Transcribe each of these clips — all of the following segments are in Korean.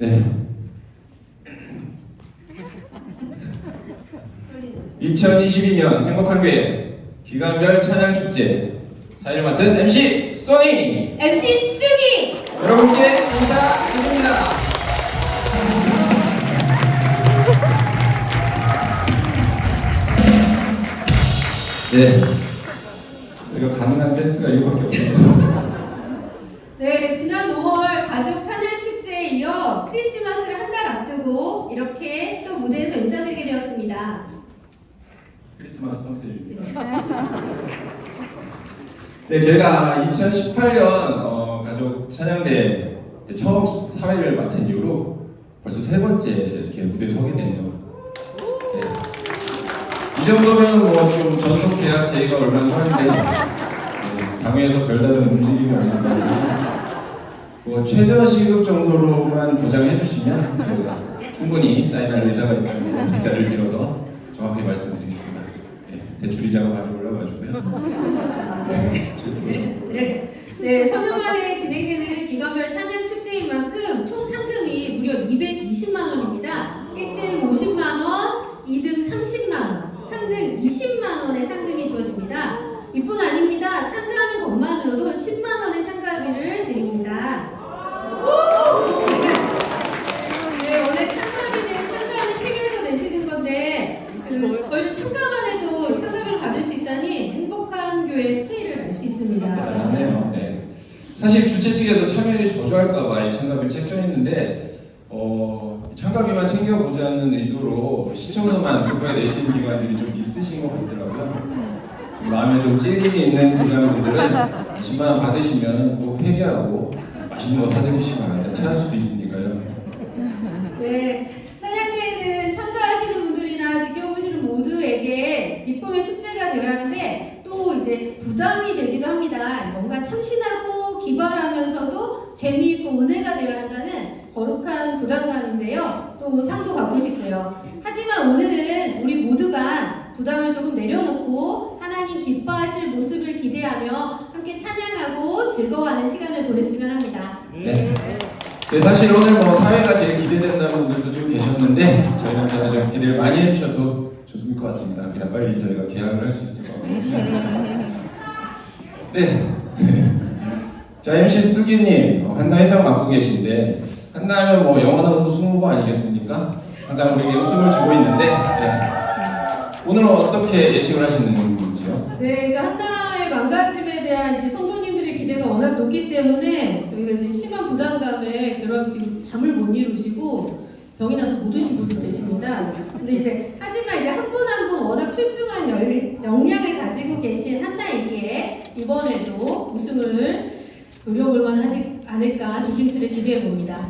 네. 2022년 행복한 교회 기간별 찬양 축제 사회를 맡은 MC 소니 MC 수기! 여러분께 인사드립니다. 네. 저희가 가능한 댄스가 이거밖에 없어요. 네, 지난 5월 가족 찬양 크리스마스를 한 달 앞두고 이렇게 또 무대에서 인사드리게 되었습니다. 크리스마스 컨셉입니다. 네, 저희가 2018년 어, 가족 찬양대 때 처음 사회를 맡은 이후로 벌써 세 번째 이렇게 무대에 서게 되네요. 네. 이 정도면 뭐 좀 전속 계약 제의가 얼마나 하는데 네, 당회에서 별다른 움직임이 없는데 뭐 최저 시급 정도로만 보장해 주시면 저희가 충분히 사인할 의사가 있다는 이 자리를 빌어서 정확하게 말씀드리겠습니다. 네, 대출이자가 많이 올라가지고요. 네. 네, 네, 3년 만에 진행되는 기관별 찬양 축제인 만큼 총 상금이 무려 220만 원입니다. 1등 50만 원, 2등 30만 원, 3등 20만 원의 상금이 주어집니다. 이뿐 아닙니다. 참가하는 것만으로도 10만 원의 참가비를 드립니다. 오! 네, 원래 참가비는 참가하는 팀에서 내시는 건데 그 저희는 참가만 해도 참가비를 받을 수 있다니 행복한 교회 스케일을 알 수 있습니다. 대단하네요. 네. 사실 주최 측에서 참여를 저조할까봐 이 참가비를 책정했는데 어, 참가비만 챙겨보자는 의도로 시청료만 그거에 내신 기관들이 좀 있으신 것 같더라고요. 좀 마음에 좀 찔림이 있는 기관분들은 20만 원 받으시면 꼭 회개하고 맛있는 거 사드리시기 바랍니다. 찾을 수도 있으니까요. 네, 사냥대회는 참가하시는 분들이나 지켜보시는 모두에게 기쁨의 축제가 되어야 하는데 또 이제 부담이 되기도 합니다. 뭔가 참신하고 기발하면서도 재미있고 은혜가 되어야 한다는 거룩한 부담감인데요. 또 상도 받고 싶고요. 하지만 오늘은 우리 모두가 부담을 조금 내려놓고 하나님 기뻐하실 모습을 기대하며 함께 찬양하고 즐거워하는 시간을 보냈으면 합니다. 네. 네, 사실 오늘 뭐 사회가 제일 기대된다는 분들도 좀 계셨는데 저희는 그냥 좀 기대를 많이 해주셔도 좋을 것 같습니다. 그냥 빨리 저희가 계약을 할 수 있을 것 같아요. 네. 자, MC 수기님, 어, 한나 회장 맡고 계신데 한나하면 뭐 영원한 우승 후보 아니겠습니까? 항상 우리에게 웃음을 주고 있는데 네. 오늘은 어떻게 예측을 하시는 건지요? 네, 그러니까 한나의 망가짐에 대한 이제 성도님들의 기대가 워낙 높기 때문에 저희가 이제 심한 부담감에 그럼 지금 잠을 못 이루시고 병이 나서 못 오신 분도 계십니다. 근데 이제 하지만 이제 한 분 한 분 워낙 출중한 열, 역량을 가지고 계신 한나이기에 이번에도 우승을 노려볼 만 하지 않을까 조심스레 기대해 봅니다.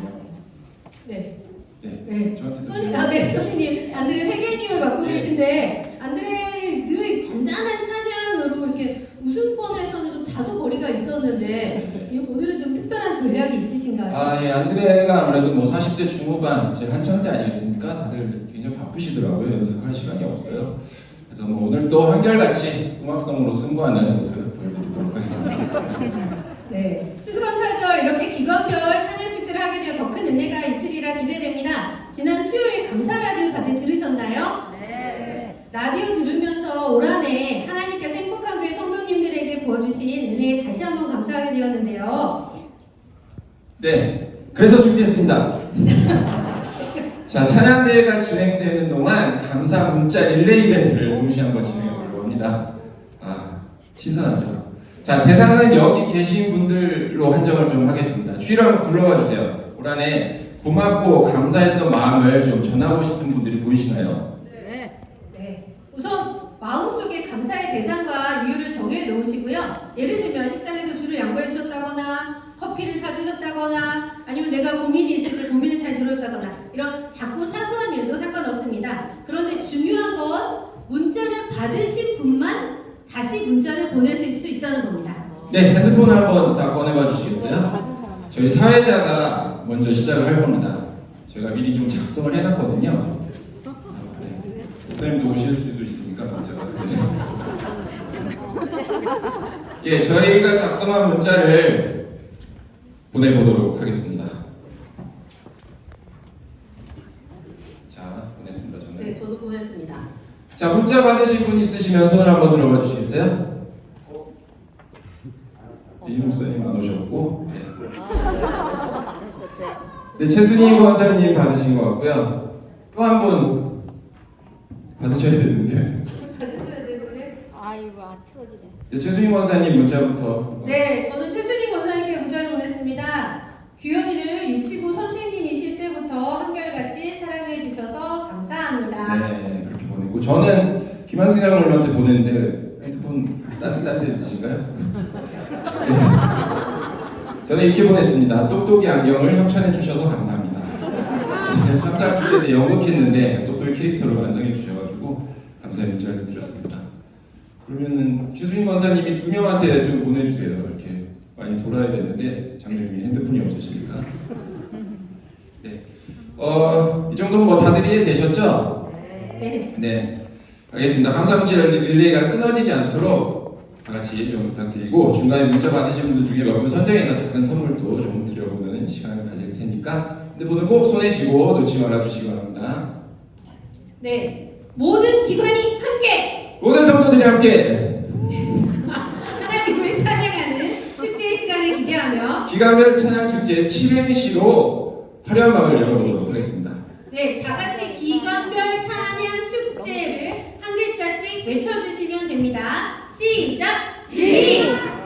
네. 네. 네. 저한테 소니, 아, 네, 소니님, 안드레 회계님을 맡고 네. 계신데, 안드레 늘 잔잔한 찬양으로 이렇게 우승권에서는 좀 다소 거리가 있었는데, 이 오늘은 좀 특별한 전략이 있으신가요? 아, 예, 안드레가 아무래도 뭐 40대 중후반, 제일 한창 때 아니겠습니까? 다들 굉장히 바쁘시더라고요. 연습할 시간이 없어요. 그래서 뭐 오늘 또 한결같이 음악성으로 승부하는 모습을 보여드리도록 하겠습니다. 네. 추수감사절 이렇게 기관별 찬양 축제를 하게 되어 더 큰 은혜가 있으리라 기대됩니다. 지난 수요일 감사 라디오 다들 들으셨나요? 네. 라디오 들으면서 올 한해 하나님께서 행복한 교회 성도님들에게 부어주신 은혜에 다시 한번 감사하게 되었는데요. 네, 그래서 준비했습니다. 자, 찬양대회가 진행되는 동안 감사 문자 릴레이 이벤트를 동시에 한번 진행해 보려고 합니다. 아, 신선하죠? 자, 대상은 여기 계신 분들로 한정을 좀 하겠습니다. 주의를 한번 불러봐 주세요. 올 한해 고맙고 감사했던 마음을 좀 전하고 싶은 분들이 보이시나요? 네. 우선 마음속에 감사의 대상과 이유를 정해 놓으시고요. 예를 들면 식당에서 줄을 양보해 주셨다거나 커피를 사주셨다거나 아니면 내가 고민이 있을 때 고민을 잘 들었다거나 이런 작고 사소한 일도 상관없습니다. 그런데 중요한 건 문자를 받으신 분만 다시 문자를 보내실 수 있다는 겁니다. 네, 핸드폰을 한번 다 꺼내봐 주시겠어요? 저희 사회자가 먼저 시작을 할 겁니다. 제가 미리 좀 작성을 해놨거든요. 네. 목사님도 오실 수도 있으니까 먼저. 예, 저희가 작성한 문자를 보내보도록 하겠습니다. 자, 보냈습니다. 저는. 네, 저도 보냈습니다. 자, 문자 받으신 분 있으시면 손을 한번 들어봐 주시겠어요? 네, 최순희 권사님 받으신 것 같고요. 또 한 분 받으셔야 되는데. 받으셔야 되는데. 아이고 안 틀어지네. 네, 최순희 권사님 문자부터. 네, 저는 최순희 권사님께 문자를 보냈습니다. 규현이를 유치부 선생님이실 때부터 한결같이 사랑해 주셔서 감사합니다. 네, 그렇게 보내고 저는 김한승 장로님한테 보냈는데 핸드폰 딴, 딴데 있으신가요? 네. 저는 이렇게 보냈습니다. 똑똑이 안경을 협찬해 주셔서 감사합니다. 샵상 주제에 연극했는데 똑똑이 캐릭터로 완성해 주셔가지고 감사의 문자를 드렸습니다. 그러면은 최수인 권사님이 두 명한테 좀 보내주세요. 이렇게 많이 돌아야 되는데 장로님이 핸드폰이 없으시니까. 네. 어, 이 정도면 뭐 다들 이해되셨죠? 네. 네. 알겠습니다. 감사 문자 릴레이가 끊어지지 않도록 다 같이 좀 부탁드리고 중간에 문자 받으신 분들 중에 몇 분 선정해서 작은 선물도 좀 드려보는 시간을 가질 테니까 핸드폰은 꼭 손에 쥐고 놓지 말아 주시기 바랍니다. 네. 모든 기관이 함께 모든 성도들이 함께 하나님을 찬양하는 축제의 시간을 기대하며 기가별 찬양 축제 7행시로 화려한 마음을 열어보도록 하겠습니다. 네, 다 같이 기관별 찬양 축제를 한 글자씩 외쳐주시면 됩니다. 시작!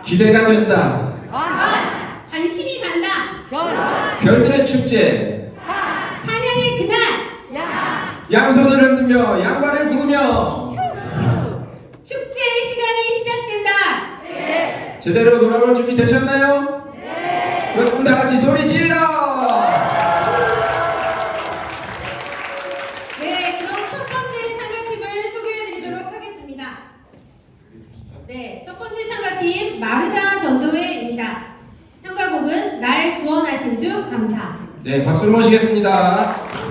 기! 기대가 된다. 관! 관심이 간다! 별. 별들의 축제. 찬양의 그날! 야. 양손을 흔들며 양발을 구르며 축제의 시간이 시작된다! 제대로 놀아볼 준비 되셨나요? 네. 여러분 다 같이 소리 질러! 네, 그럼 첫 번째 찬양팀을 소개해드리도록 하겠습니다. 네, 첫 번째 마르다 전도회입니다. 참가곡은 날 구원하신 주 감사. 네, 박수를 모시겠습니다.